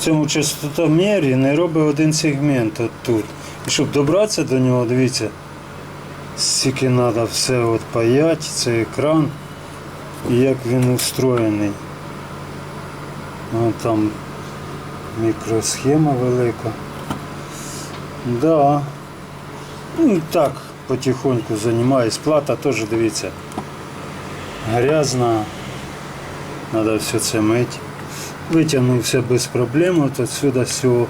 в цьому частотомірі не робить один сегмент тут. І щоб добратися до нього, дивіться, скільки треба все от паяти, цей екран, і як він устроєний. От там мікросхема велика. Да. Ну, так, потихоньку займаюсь. Плата теж дивіться. Грязна. Треба все це мити. Витягнувся без проблем от отсюда всього.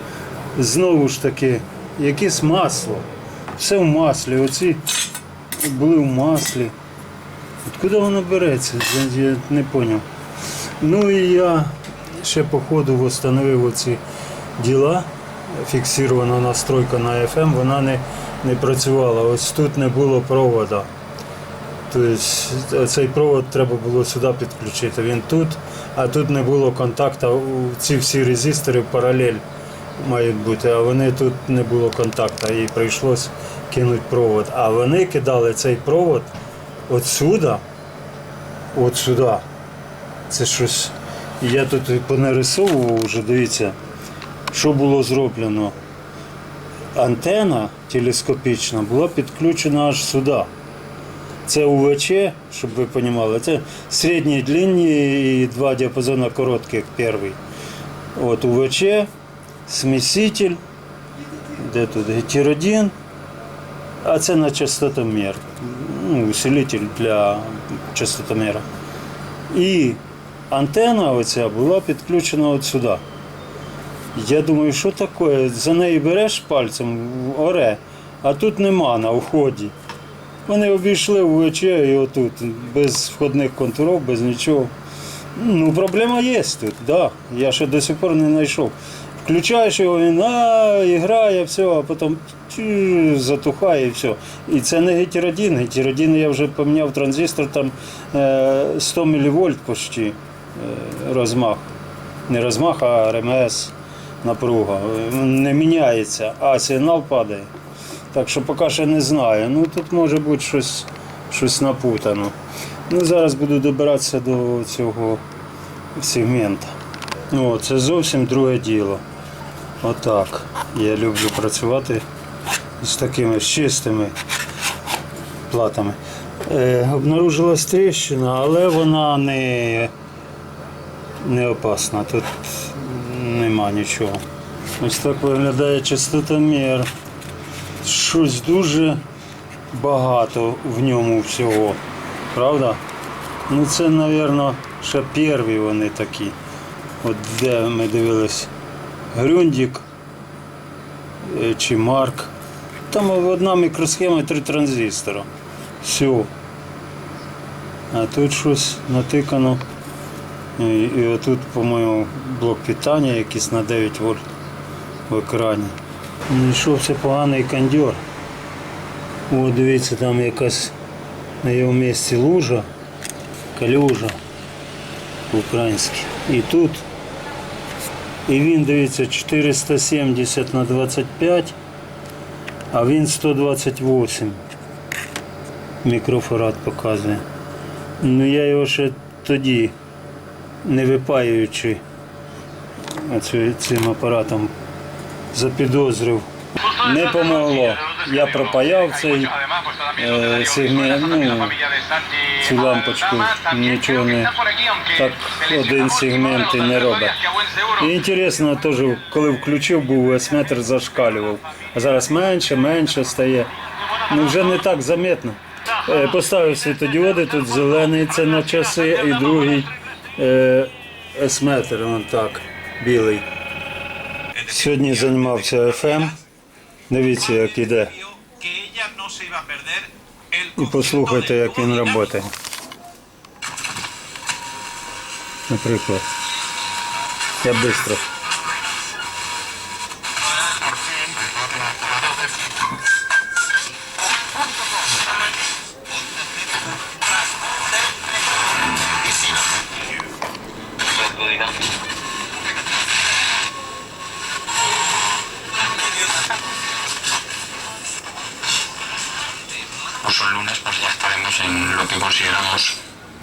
Знову ж таки, якесь масло. Все в маслі. Оці були в маслі. Откуда воно береться? Я не зрозумів. Ну і я ще по ходу встановив оці діла. Фіксирована настройка на FM, вона не, не працювала. Ось тут не було провода. Тобто цей провод треба було сюди підключити. Він тут, а тут не було контакту. Ці всі резистори паралель мають бути, а вони тут не було контакту і прийшлось кинути провод. А вони кидали цей провод от сюди, от сюди. Це щось. Я тут понарисовував вже, дивіться, що було зроблено. Антена телескопічна була підключена аж сюди. Це УВЧ, щоб ви розуміли, це середні, длинні і два діапазони коротких перший. От УВЧ, сміситель, де тут гетеродин, а це на частотомір. Ну, усилитель для частотоміра. І антенна оця була підключена от сюди. Я думаю, що таке? За неї береш пальцем оре, а тут нема на вході. Вони обійшли ВЧ і отут, без входних контурів, без нічого. Ну, проблема є тут, да. Я ще до сих пор не знайшов. Включаєш його, він а, і грає, все, а потім затухає і все. І це не гетеродин. Гетеродин я вже поміняв транзистор, там е, 100 мВ почти е, розмах. Не розмах, а РМС напруга. Е, Не міняється, а сигнал падає. Так що поки ще не знаю. Ну тут може бути щось, щось напутано. Ну, зараз буду добиратися до цього сегмента. О, це зовсім друге діло. Отак. Я люблю працювати з такими чистими платами. Е, обнаружилась тріщина, але вона не, не опасна. Тут нема нічого. Ось так виглядає частотомір щось дуже багато в ньому всього. Правда? Ну це, мабуть, ще перві вони такі. От де ми дивились Грюндік е, чи Марк. Там одна мікросхема, три транзистора. Все. А тут щось натикано. І, і отут, по-моєму, блок питання якийсь на 9 вольт в екрані. Знайшовся поганий кондьор. О, дивіться, там якась на його місці лужа, калюжа українська. І тут, і він, дивіться, 470 на 25, а він 128 мікрофарад показує. Ну я його ще тоді, не випаюючи цим апаратом, запідозрив. Не помогло. Я пропаяв цей е, сегмент, ну, цю лампочку, нічого не так один сегмент і не робить. І інтересно теж, коли включив, був весь зашкалював. А зараз менше, менше стає. Ну вже не так заметно. Е, Поставив світодіоди, тут зелений це на часи, і другий е, S-метр, вон так, білий. Сьогодні займався ФМ. Дивіться, як іде. І послухайте, як він працює. Наприклад. Я швидко.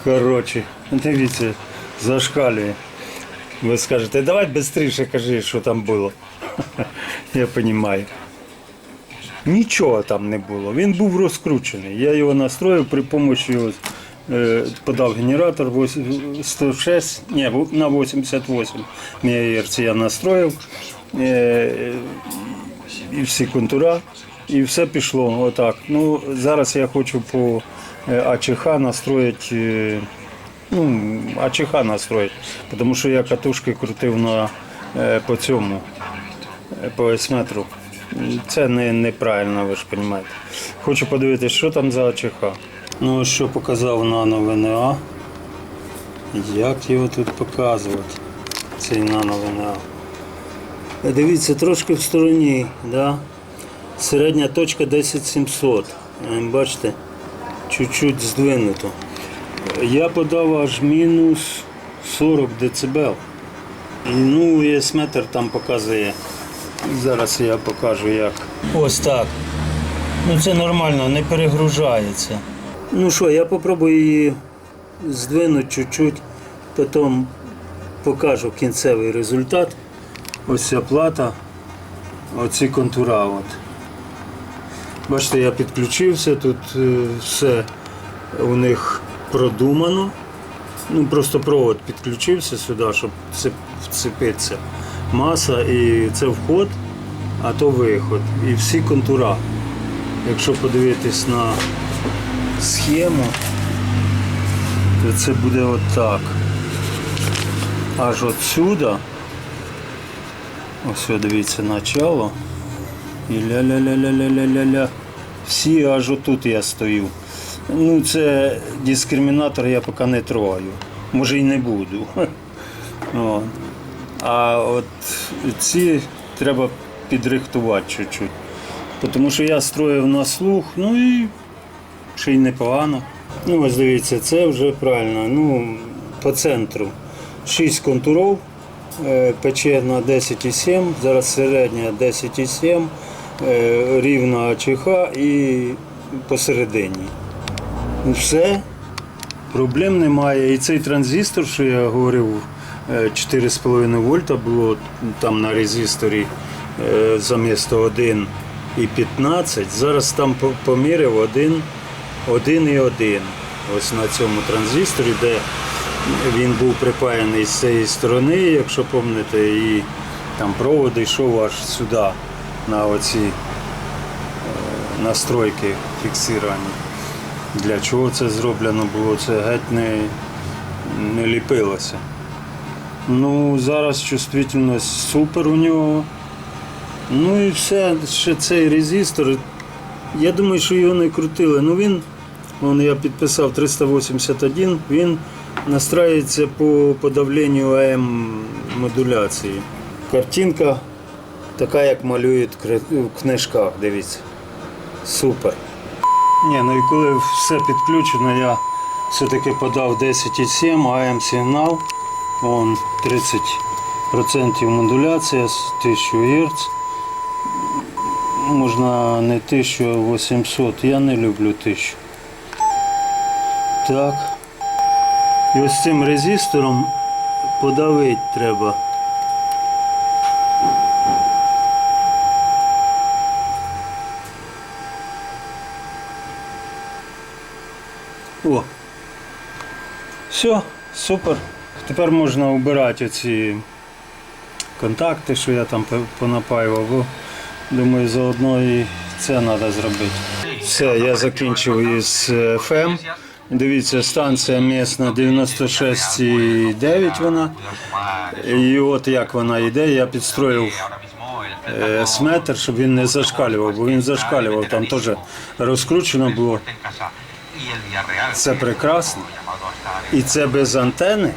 Коротше, дивіться, зашкалює. Ви скажете, давай швидше кажи, що там було. Я розумію. Нічого там не було. Він був розкручений. Я його настроїв при допомозі ось, е, подав генератор 106, ні, на 88 МГц я настроїв. Е, і всі контура, і все пішло отак. Ну, зараз я хочу по АЧХ настроїти. е, Ну, АЧХ настроїти, тому що я катушки крутив на, е, по цьому, е, по S-метру. Це не, неправильно, ви ж розумієте. Хочу подивитися, що там за АЧХ. Ну, що показав нано ВНА. Як його тут показувати, цей нано ВНА. Е, Дивіться, трошки в стороні, да? середня точка 10700. Е, Бачите, чуть-чуть здвинуто. Я подав аж мінус 40 дБ. Ну, ЄС-метр там показує. Зараз я покажу як. Ось так. Ну це нормально, не перегружається. Ну що, я попробую її здвинути чуть-чуть, потім покажу кінцевий результат. Ось ця плата, оці контура. От. Бачите, я підключився, тут е, все у них продумано. Ну, просто провод підключився сюди, щоб вцепитися. Маса і це вход, а то виход. І всі контура. Якщо подивитись на схему, то це буде отак. Аж отсюди. Ось дивіться начало. І ля-ля-ля-ля-ля-ля-ля. Всі аж отут я стою. Ну, це дискримінатор я поки не трогаю. Може і не буду. А от ці треба підрихтувати чуть-чуть. Тому що я строїв на слух, ну і ще й непогано. Ну, ось дивіться, це вже правильно. Ну, по центру. 6 контуров, е, пече на 10,7, зараз середня 10,7, е, рівна АЧХ і посередині. Все, проблем немає. І цей транзистор, що я говорив, е, 4,5 вольта було там на резисторі е, замісто 1 і 15. Зараз там по- поміряв 1, 1 і 1. Ось на цьому транзисторі, де він був припаяний з цієї сторони, якщо пам'ятаєте, і там провод йшов аж сюди, на оці е, настройки фіксовані. Для чого це зроблено було, це геть не, не ліпилося. Ну, зараз чувствительність супер у нього. Ну і все, ще цей резистор. Я думаю, що його не крутили. Ну він, вон я підписав 381, він настраюється по подавленню АМ модуляції. Картинка така, як малюють в книжках, дивіться. Супер. Ні, ну і коли все підключено, я все-таки подав 10,7 АМ сигнал. Вон 30% модуляція з 1000 Гц. Можна не 1800, я не люблю 1000. Так. І ось цим резистором подавити треба. О. Все, супер. Тепер можна обирати оці контакти, що я там понапаював. Бо, думаю, заодно і це треба зробити. Все, я закінчив із е, FM. Дивіться, станція місна 96,9 вона. І от як вона йде, я підстроїв е, сметр, щоб він не зашкалював, бо він зашкалював, там теж розкручено було. Це прекрасно. І це без антени.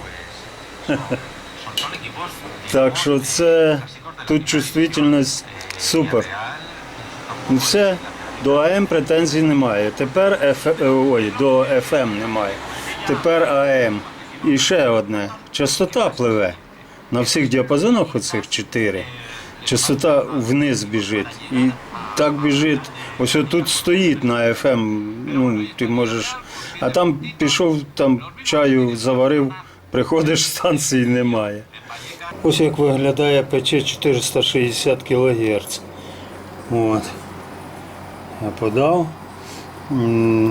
Так що це тут чувствительність супер. Ну, Все, до АМ претензій немає. Тепер F, е, ой, до FM немає. Тепер АМ. І ще одне. Частота пливе. На всіх діапазонах оцих чотири. Частота вниз біжить. І так біжить. Ось тут стоїть на FM. Ну, ти можеш. А там пішов, там чаю заварив, Приходиш станції немає. Ось як виглядає ПЧ 460 кГц. От. Я подав.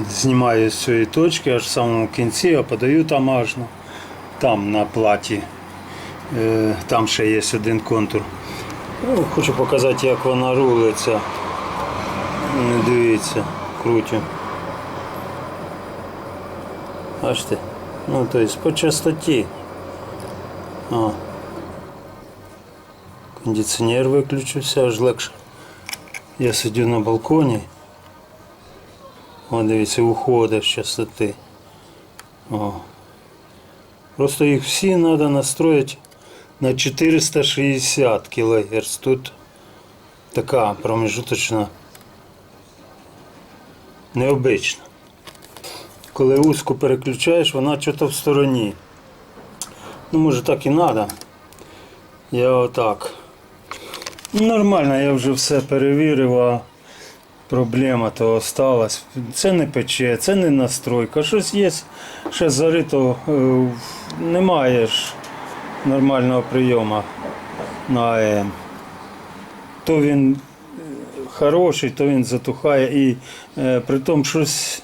Знімаю з цієї точки аж в самому кінці, а подаю там аж там на платі. Е, Там ще є один контур. Ну, Хочу показати, як вона рулиться. М, Дивіться, крутю. Бачите? Ну, тобто по частоті. О. Кондиціонер виключився, аж легше. Я сидю на балконі. О, дивіться, уходить з частоти. О. Просто їх всі треба настроїти на 460 кГц. Тут така промежуточна необична. Коли узко переключаєш, вона щось в стороні. Ну, може так і треба. Я отак. Ну, Нормально, я вже все перевірив, а проблема то осталась. Це не пече, це не настройка. Щось є, ще зарито, е, немає ж нормального прийому на АМ. То він хороший, то він затухає і е, при тому щось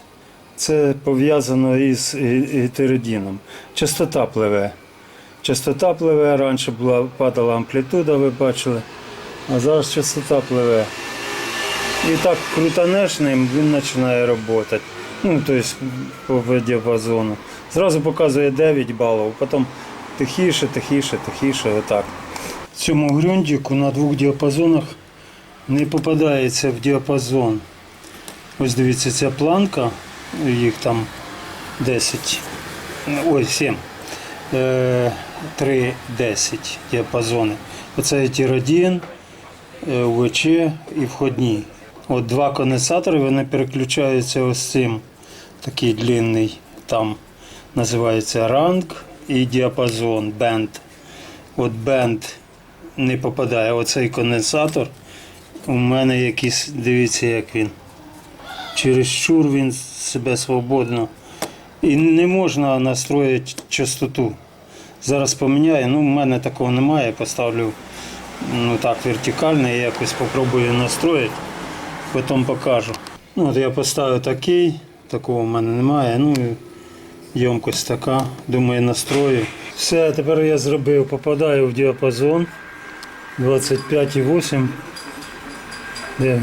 це пов'язано із гетеродіном. Частота пливе. Частота пливе, раніше була, падала амплітуда, ви бачили, а зараз частота пливе. І так крутанеш ним, він починає працювати. Ну, тобто по діапазону. Зразу показує 9 балів, потім тихіше, тихіше, тихіше, отак. Цьому грюндіку на двох діапазонах не попадається в діапазон. Ось дивіться, ця планка, їх там 10, ой, 7. 3-10 діапазони. Оце тір-1, ВЧ і входні. От два конденсатори вони переключаються ось цим. Такий длинний там називається ранг і діапазон, бенд. От бенд не попадає. Оцей конденсатор у мене якийсь, дивіться, як він. Чересчур він себе свободно. І не можна настроїти частоту. Зараз поміняю, ну в мене такого немає, поставлю ну так вертикально, я якось спробую настроїти, потім покажу. Ну, от я поставив такий, такого в мене немає. Ну і ємкость така, думаю, настрою. Все, тепер я зробив, попадаю в діапазон 25,8. Де?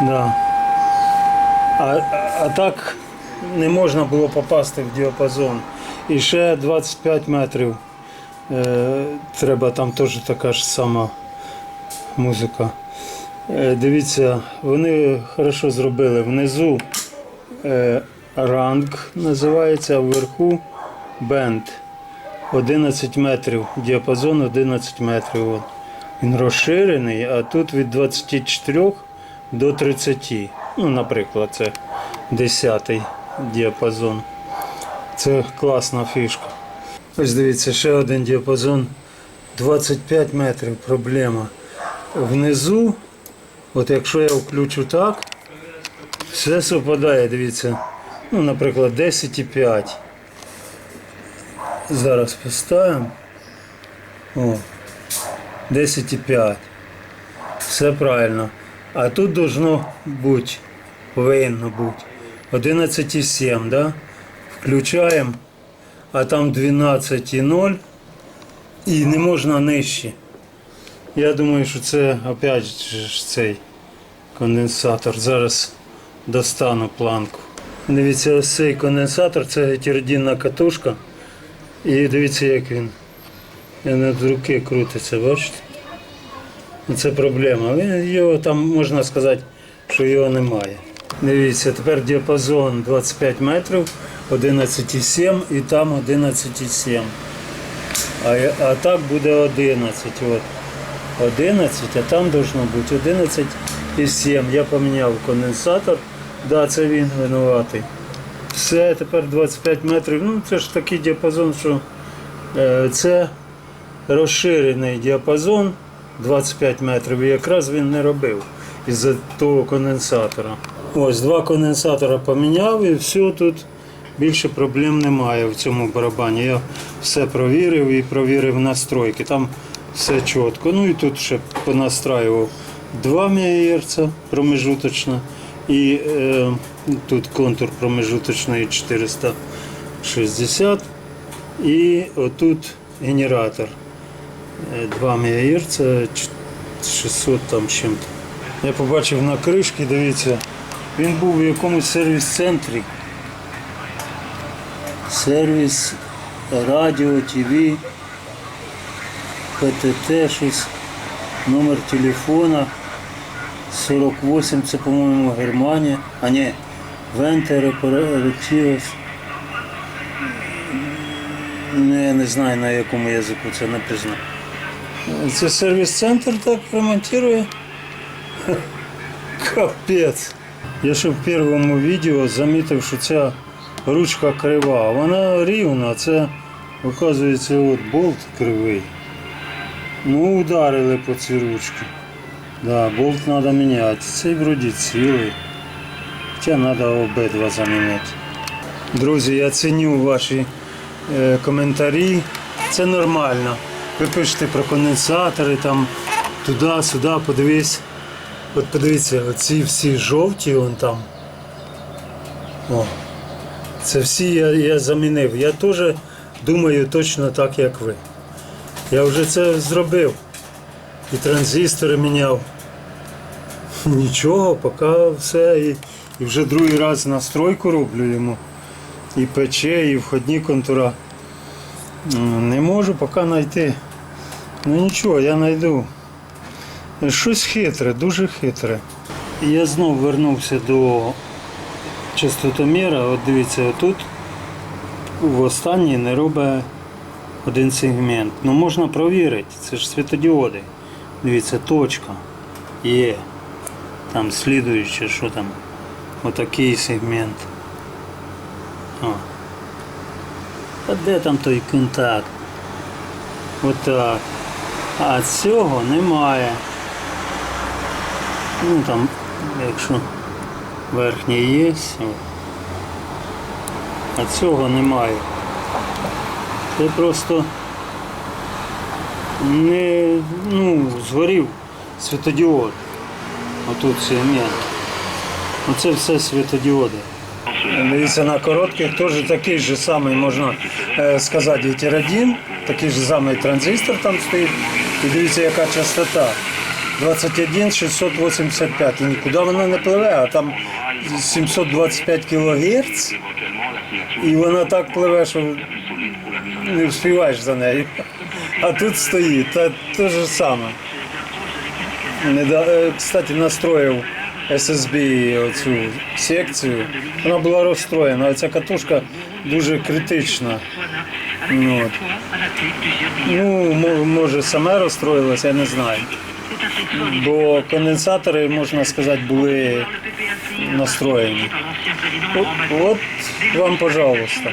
Да. А, а, так не можна було попасти в діапазон. І ще 25 метрів. Е, треба там теж така ж сама музика. Е, дивіться, вони хорошо зробили. Внизу е, ранг називається, а вверху бенд. 11 метрів. Діапазон 11 метрів. От. Він розширений, а тут від 24 до 30. Ну, наприклад, це 10 діапазон. Це класна фішка. Ось дивіться, ще один діапазон 25 метрів. Проблема. Внизу, от якщо я включу так, все совпадає, дивіться. Ну, наприклад, 10,5. Зараз поставимо. О, 10,5. Все правильно. А тут должно бути, повинно бути 11,7, да? Включаємо, а там 12,0 і не можна нижче. Я думаю, що це опять ж цей конденсатор. Зараз достану планку. Дивіться, ось цей конденсатор, це гетеродінна катушка. І дивіться, як він. Він від руки крутиться, бачите? Це проблема. Його там можна сказати, що його немає. Дивіться, тепер діапазон 25 метрів, 11,7 і там 11,7. А, а так буде 11. От. 11, а там должно бути 11,7. Я поміняв конденсатор. Да, це він винуватий. Все, тепер 25 метрів. Ну, це ж такий діапазон, що е, це розширений діапазон 25 метрів, і якраз він не робив із-за того конденсатора. Ось два конденсатора поміняв і все тут більше проблем немає в цьому барабані. Я все провірив і провірив настройки. Там все чітко. Ну і тут ще понастраював 2 МГц промежуточно і е, тут контур промежуточний 460 і отут генератор. Е, 2 МГц 600 там чим-то. Я побачив на кришці, дивіться, він був в якомусь сервіс-центрі. Сервіс, радіо, ТВ, ПТТ, щось, номер телефона 48, це, по-моєму, Германія. А ні, Вентер Оперативс. Ну, я не знаю на якому язику це написано. Це сервіс-центр так ремонтує. Капець. Я ще в першому відео замітив, що ця ручка крива. Вона рівна, це, оказується, от болт кривий. Ну, ударили по цій ручці. Да, болт треба міняти. Цей вроді цілий. Хоча треба обидва замінити. Друзі, я ціню ваші е, коментарі. Це нормально. Ви пишете про конденсатори, там туди-сюди, подивись. От подивіться, оці всі жовті вон там. О, це всі я, я замінив. Я теж думаю точно так, як ви. Я вже це зробив. І транзистори міняв. Нічого, поки все. І, і вже другий раз настройку роблю йому. І пече, і входні контура. Не можу поки знайти. Ну нічого, я знайду. Щось хитре, дуже хитре. Я знов вернувся до частотоміра. От дивіться, отут в останній не робить один сегмент. Ну можна провірити, це ж світодіоди. Дивіться, точка є. Там слідуюче, що там. Отакий сегмент. О. А де там той контакт? Отак. А цього немає. Ну там, якщо верхній є, а цього немає. Це просто не ну, згорів світодіод. Отут сегмент. Оце все світодіоди. Дивіться, на коротких теж такий же самий, можна е, сказати, етеродін, такий же самий транзистор там стоїть. І дивіться, яка частота. 21 685. І нікуди вона не пливе, а там 725 кГц. І вона так пливе, що не встигаєш за нею. А тут стоїть, та те ж саме. Е, Кстати, настроїв SSB оцю секцію. Вона була розстроєна. Ця катушка дуже критична. Ну, от. ну може саме розстроїлася, я не знаю. Бо конденсатори, можна сказати, були настроєні. От, от вам, пожалуйста.